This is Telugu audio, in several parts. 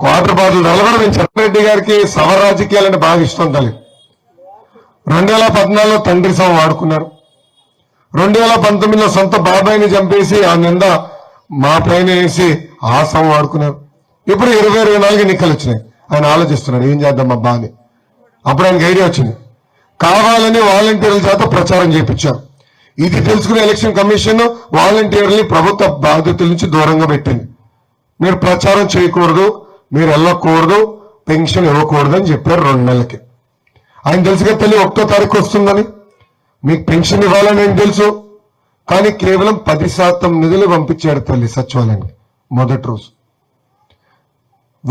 క్వార్టర్ బాటిల్ నలగడం కూడా పెంచారు రెడ్డి గారికి సవ రాజకీయాలంటే బాగా ఇష్టం తల్లి. రెండు వేల పద్నాలుగులో తండ్రి సమ వాడుకున్నారు. రెండు వేల పంతొమ్మిదిలో సొంత బాబాయిని చంపేసి ఆ నింద మా పైన వేసి ఆ సమ వాడుకున్నారు. ఇప్పుడు ఇరవై ఇరవై నాలుగు ఎన్నికలు వచ్చినాయి. ఆయన ఆలోచిస్తున్నాడు ఏం చేద్దాం అబ్బా అని అప్పుడు ఆయనకి ఐడియా వచ్చింది. కావాలని వాలంటీర్ల చేత ప్రచారం చేయించారు ఇది తెలుసుకునే ఎలక్షన్ కమిషన్ వాలంటీర్ని ప్రభుత్వ బాధ్యతల నుంచి దూరంగా పెట్టింది. మీరు ప్రచారం చేయకూడదు మీరు వెళ్ళకూడదు పెన్షన్ ఇవ్వకూడదు అని చెప్పారు రెండు నెలలకి. ఆయన తెలుసుగా తల్లి ఒక్కో తారీఖు వస్తుందని. మీకు పెన్షన్ ఇవ్వాలని ఆయన తెలుసు? కానీ కేవలం పది శాతం నిధులు పంపించాడు తల్లి సచివాలయానికి మొదటి రోజు.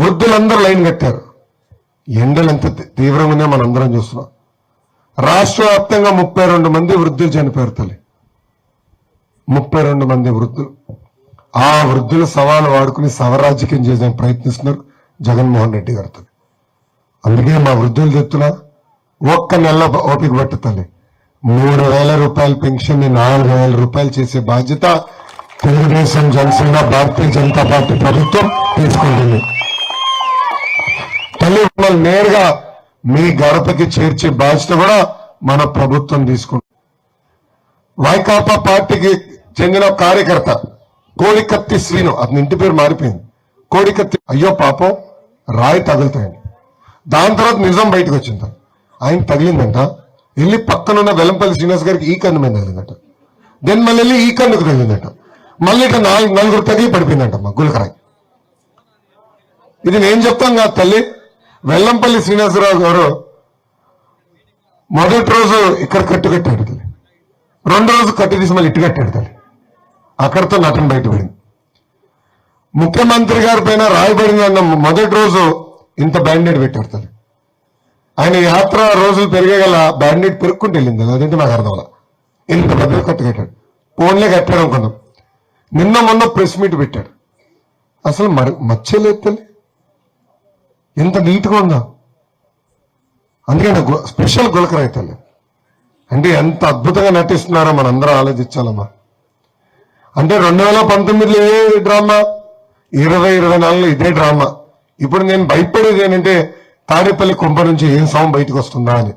వృద్ధులందరూ లైన్ కట్టారు. ఎండలు ఎంత తీవ్రంగానే మనందరం చూస్తున్నాం. రాష్ట్ర వ్యాప్తంగా ముప్పై రెండు మంది వృద్ధులు చనిపోయారు తల్లి. ముప్పై రెండు మంది వృద్ధులు. ఆ వృద్ధుల సవాలు వాడుకుని సవరాజకీయం చేసే ప్రయత్నిస్తున్నారు. జగన్మోహన్ రెడ్డి గారితో. అందుకే మా వృద్ధులు చెప్తున్నా ఒక్క నెల ఓపిక పట్టుతుంది. మూడు వేల రూపాయల పెన్షన్ని నాలుగు వేల రూపాయలు చేసే బాధ్యత తెలుగుదేశం జనసేన భారతీయ జనతా పార్టీ ప్రభుత్వం తీసుకుంటుంది. తల్లి నేరుగా మీ గడపకి చేర్చే బాధ్యత కూడా మన ప్రభుత్వం తీసుకుంటుంది. వైకాపా పార్టీకి చెందిన కార్యకర్త కోడికత్తి శ్రీను అతని ఇంటి పేరు మారిపోయింది. కోడికత్తి అయ్యో పాపం. రాయి తగులుతాయండి. దాని తర్వాత నిజం బయటకు వచ్చింది ఆయన తగిలిందంట. వెళ్ళి పక్కనున్న వెల్లంపల్లి శ్రీనివాస్ గారికి ఈ కన్ను మీద తగిలిందట. దెన్ మళ్ళీ వెళ్ళి ఈ కన్నుకు తగిలిందట. మళ్ళీ ఇట్లా నాలుగు నలుగురు తగిలి పడిపోయిందంట మా గులకరాయి. ఇది నేను చెప్తాను కాదు తల్లి. వెల్లంపల్లి శ్రీనివాసరావు గారు మొదటి రోజు ఇక్కడ కట్టు కట్టాడు తల్లి. రెండు రోజు కట్టు తీసి మళ్ళీ ఇటు కట్టాడు తల్లి. అక్కడితో నటన బయటపడింది. ముఖ్యమంత్రి గారి పైన రాయబడిందన్న మొదటి రోజు ఇంత బ్యాండేడ్ పెట్టారు. తల్లి ఆయన యాత్ర రోజులు పెరిగేగల బ్యాండేడ్ పెరుక్కుంటూ వెళ్ళింది. అదేంటి నాకు అర్థం ఇంత పెద్ద కట్టుకెట్టాడు. ఫోన్లే కట్టాడు అనుకున్నాం. నిన్న మొన్న ప్రెస్ మీట్ పెట్టాడు. అసలు మరి మచ్చలేదు తల్లి ఎంత నీట్గా ఉందా? అందుకే నాకు స్పెషల్ గులకరాయి తల్లి అంటే ఎంత అద్భుతంగా నటిస్తున్నారో మనందరం ఆలోచించాలమ్మా. అంటే రెండు వేల పంతొమ్మిదిలో ఏ డ్రామా? ఇరవై ఇరవై నాలుగులో ఇదే డ్రామా. ఇప్పుడు నేను భయపడేది ఏంటంటే తాడేపల్లి కుంభ నుంచి ఏం సాంగ్ బయటకు వస్తుందా అని.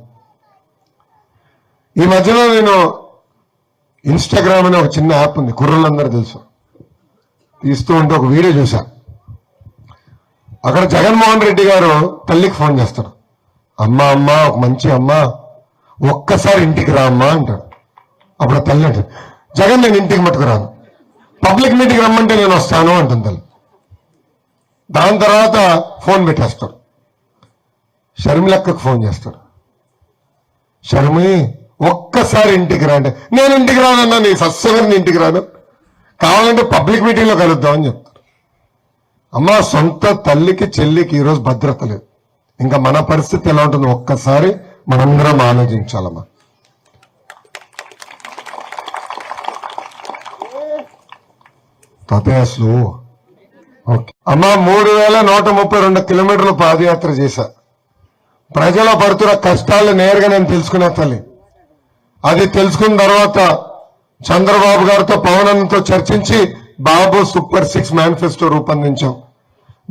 ఈ మధ్యలో నేను ఇన్స్టాగ్రామ్ అనే ఒక చిన్న యాప్ ఉంది కుర్రలందరూ తెలుసు. తీస్తూ ఉంటే ఒక వీడియో చూసా అక్కడ జగన్మోహన్ రెడ్డి గారు తల్లికి ఫోన్ చేస్తారు. అమ్మ అమ్మ ఒక మంచి అమ్మ ఒక్కసారి ఇంటికి రా అమ్మా అంటాడు. అప్పుడు తల్లి అంటాడు జగన్ నేను ఇంటికి మట్టుకు రాను. పబ్లిక్ మీటింగ్ రమ్మంటే నేను వస్తాను అంటుంది తల్లి. దాని తర్వాత ఫోన్ పెట్టేస్తాడు. షర్మిలక్కకు ఫోన్ చేస్తాడు. షర్మి ఒక్కసారి ఇంటికి రా అంటే నేను ఇంటికి రానన్నా నీ సస్యగారిని ఇంటికి రాను. కావాలంటే పబ్లిక్ మీటింగ్లో కలుద్దామని కలుద్దాం అని చెప్తారు అమ్మ సొంత తల్లికి చెల్లికి ఈరోజు భద్రత లేదు. ఇంకా మన పరిస్థితి ఎలా ఉంటుంది ఒక్కసారి మనందరం ఆలోచించాలమ్మా. తాతయ్య స్లో అమ్మ మూడు వేల నూట ముప్పై రెండు కిలోమీటర్లు పాదయాత్ర చేశా. ప్రజల పడుతున్న కష్టాలు నేరుగా నేను తెలుసుకున్నా తల్లి. అది తెలుసుకున్న తర్వాత చంద్రబాబు గారితో పవన్ చర్చించి బాబు సూపర్ సిక్స్ మేనిఫెస్టో రూపొందించాం.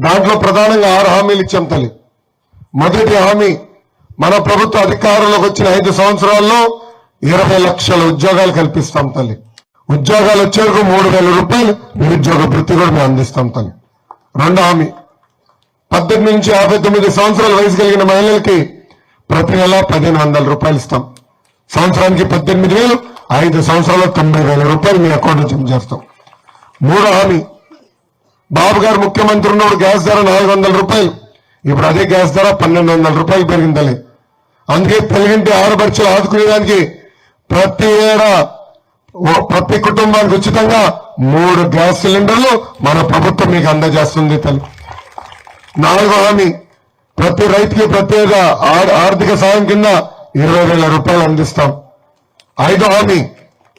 దాంట్లో ప్రధానంగా ఆరు హామీలు ఇచ్చాం తల్లి. మొదటి హామీ మన ప్రభుత్వ అధికారంలోకి వచ్చిన ఐదు సంవత్సరాల్లో ఇరవై లక్షల ఉద్యోగాలు కల్పిస్తాం తల్లి. ఉద్యోగాలు వచ్చేందుకు మూడు వేల రూపాయలు నిరుద్యోగ వృత్తి కూడా మేము అందిస్తాం తల్లి. రెండో హామీ. పద్దెనిమిది నుంచి యాభై తొమ్మిది సంవత్సరాల వయసు కలిగిన మహిళలకి ప్రతి నెల పదిహేను వందల రూపాయలు ఇస్తాం. సంవత్సరానికి పద్దెనిమిది వేలు ఐదు సంవత్సరాలు తొంభై వేల రూపాయలు మీ అకౌంట్ జమ చేస్తాం. మూడో హామీ. బాబు గారు ముఖ్యమంత్రి ఉన్నప్పుడు గ్యాస్ ధర నాలుగు వందల రూపాయలు. ఇప్పుడు అదే గ్యాస్ ధర పన్నెండు వందల రూపాయలు పెరిగిందని అందుకే తెలుగింటి ఆడపడుచులు ఆదుకునేదానికి ప్రతి ఏడా ప్రతి కుటుంబానికి ఉచితంగా మూడు గ్యాస్ సిలిండర్లు మన ప్రభుత్వం మీకు అందజేస్తుంది తల్లి. నాలుగో హామీ ప్రతి రైతుకి ప్రత్యేక ఆర్థిక సాయం కింద ఇరవై వేల రూపాయలు అందిస్తాం. ఐదో హామీ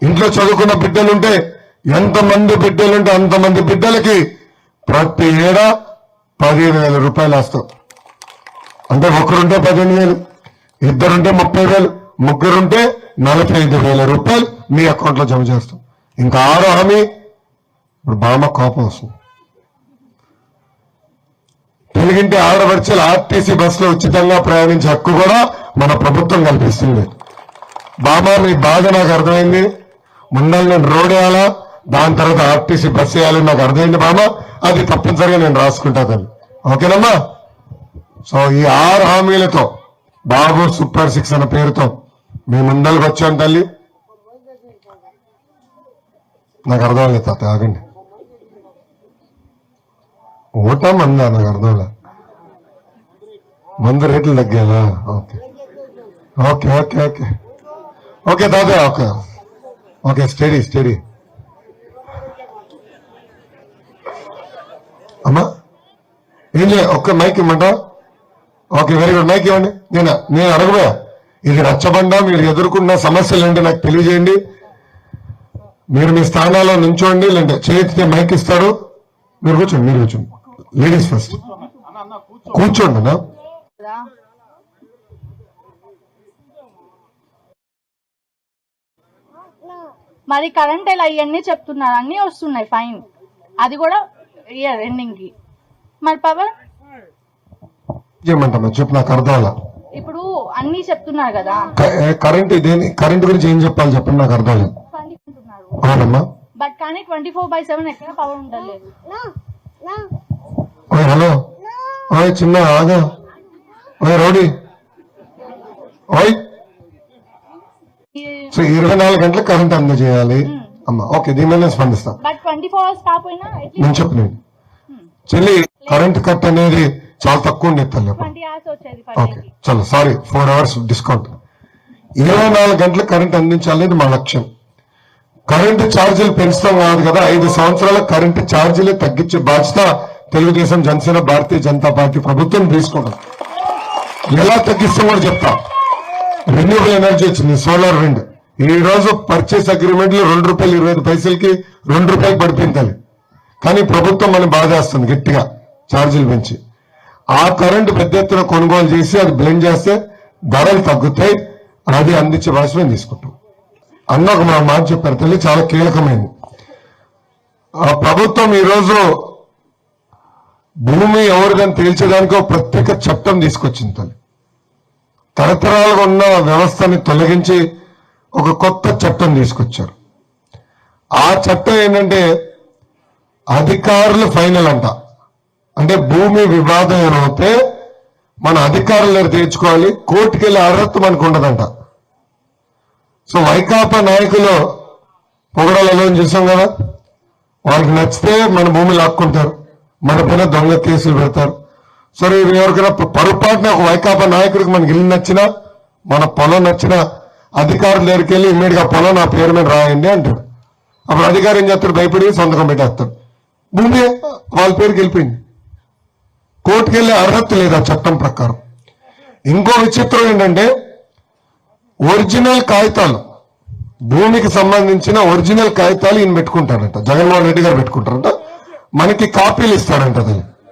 ఇంట్లో చదువుకున్న బిడ్డలుంటే ఎంతమంది బిడ్డలుంటే అంతమంది బిడ్డలకి ప్రతి ఏడా పదిహేను వేల రూపాయలు వేస్తాం. అంటే ఒకరుంటే పదిహేను వేలు ఇద్దరుంటే ముప్పై వేలు ముగ్గురుంటే నలభై ఐదు వేల రూపాయలు. మీ అకౌంట్లో జమ చేస్తాం. ఇంకా ఆరో హామీ ఇప్పుడు బామ్మ కోపం వస్తుంది. తెలుగింటి ఆడపడిచలు ఆర్టీసీ బస్సులో ఉచితంగా ప్రయాణించే హక్కు కూడా మన ప్రభుత్వం కల్పిస్తుంది. బాబా మీ బాధ నాకు అర్థమైంది. ముందర నేను రోడ్ వేయాలా? దాని తర్వాత ఆర్టీసీ బస్సు వేయాలని నాకు అర్థమైంది బాబా అది తప్పనిసరిగా నేను రాసుకుంటా తల్లి. ఓకేనమ్మా? సో ఈ ఆరు హామీలతో బాబు సూపర్ సిక్స్ అన్న పేరుతో మీ ముందరికి వచ్చాను తల్లి. నాకు అర్థం లేదు తాత ఆగండి. ఓటా మందా నాకు అర్థం మందు రేట్లు తగ్గాలా okay. Okay okay okay. Okay తాత ఓకే. Okay study study. అమ్మా ఏం చేయ ఒక్క మైక్ ఇమ్మంటా ఓకే వెరీ గుడ్ మైక్ ఇవ్వండి. నేను? నేను అడగబోయా? ఇది రచ్చబండ మీరు ఎదుర్కొన్న సమస్యలు ఏంటి నాకు తెలియజేయండి. మీరు మీ స్థానాల్లో నుంచోండి లేదంటే చేతితే మైక్ ఇస్తాడు. మీరు కూర్చోండి మీరు కూర్చోండి. లేడీస్ ఫస్ట్ కూర్చోండి అన్న. మరి కరెంట్ ఎలా ఇవన్నీ చెప్తున్నారు. అన్నీ వస్తున్నాయి ఫైన్. అది కూడా ఇయర్ ఎండింగ్కి. మరి పవర్ చేయమంటామా చెప్పు నాకు అర్థం అలా ఇప్పుడు అన్ని చెప్తున్నారు కదా. కరెంట్ ఇదేని కరెంట్ గురించి ఏం చెప్పాలి చెప్పండి నాకు అర్థం బట్ కానీ ట్వంటీ ఫోర్ బై సెవెన్ ఎక్కడ పవర్ ఉండలేదు ఓయ్ హలో. ఓయ్ చిన్న ఆగా. ఓయ్ రౌడీ. ఓయ్. సో ఇరవై నాలుగు గంటలకు కరెంట్ అందజేయాలి అమ్మా ఓకే దీని మీద నేను స్పందిస్తా. బట్ ట్వంటీ ఫోర్ అవర్స్ కాకపోయినా నేను చెప్పలేను చెల్లి కరెంట్ కట్ అనేది చాలా తక్కువ ఉండేది తల్లి ఓకే చలో సారీ ఫోర్ అవర్స్ డిస్కౌంట్ ఇరవై నాలుగు గంటలకు కరెంట్ అందించాలనేది మా లక్ష్యం. కరెంటు ఛార్జీలు పెంచుతాం కాదు కదా ఐదు సంవత్సరాల కరెంటు ఛార్జీలు తగ్గించే బాధ్యత తెలుగుదేశం జనసేన భారతీయ జనతా పార్టీ ప్రభుత్వం తీసుకుంటాం ఎలా తగ్గిస్తాం కూడా చెప్తా. రెన్యూబుల్ ఎనర్జీ వచ్చింది సోలార్ విండ్ ఈ రోజు పర్చేస్ అగ్రిమెంట్లు రెండు రూపాయలు ఇరవై ఐదు పైసలకి రెండు రూపాయలు పడిపోయింది కానీ ప్రభుత్వం మనం బాధేస్తుంది గట్టిగా ఛార్జీలు పెంచి. ఆ కరెంటు పెద్ద ఎత్తున కొనుగోలు చేసి అది బ్లెండ్ చేస్తే ధరలు తగ్గుతాయి అది అందించే భాష మేము తీసుకుంటాం. అన్న ఒక మా మాట చెప్పారు తల్లి చాలా కీలకమైంది. ఆ ప్రభుత్వం ఈరోజు భూమి ఎవరిదని తేల్చడానికి ఒక ప్రత్యేక చట్టం తీసుకొచ్చింది తల్లి. తరతరాలుగా ఉన్న వ్యవస్థని తొలగించి ఒక కొత్త చట్టం తీసుకొచ్చారు. ఆ చట్టం ఏంటంటే అధికారులు ఫైనల్ అంట. అంటే భూమి వివాదం ఏమైతే మన అధికారులు దగ్గర కోర్టుకెళ్ళే అర్హత మనకు ఉండదంట. సో వైకాపా నాయకులు పొగడాలలో చూసాం కదా? వాళ్ళకి నచ్చితే మన భూమి లాక్కుంటారు. మన పైన దొంగ కేసులు పెడతారు. సరే ఇది ఎవరికైనా పొరపాటున ఒక వైకాపా నాయకుడికి మనకి ఇల్లు నచ్చినా మన పొలం నచ్చినా అధికారుల దగ్గరికి వెళ్ళి ఇమ్మీడియట్గా పొలం నా పేరు మీద రాయండి అంటాడు అప్పుడు అధికారి ఏం చేస్తాడు? భయపడి సంతకం పెట్టేస్తాడు. భూమి వాళ్ళ పేరుకి వెళ్ళిపోయింది. కోర్టుకు వెళ్ళే అర్హత లేదు ఆ చట్టం ప్రకారం. ఇంకో విచిత్రం ఏంటంటే ఒరిజినల్ కాగితాలు. భూమికి సంబంధించిన ఒరిజినల్ కాగితాలు ఈయన పెట్టుకుంటాడంట. జగన్మోహన్ రెడ్డి గారు పెట్టుకుంటారంట. మనకి కాపీలు ఇస్తాడంట అది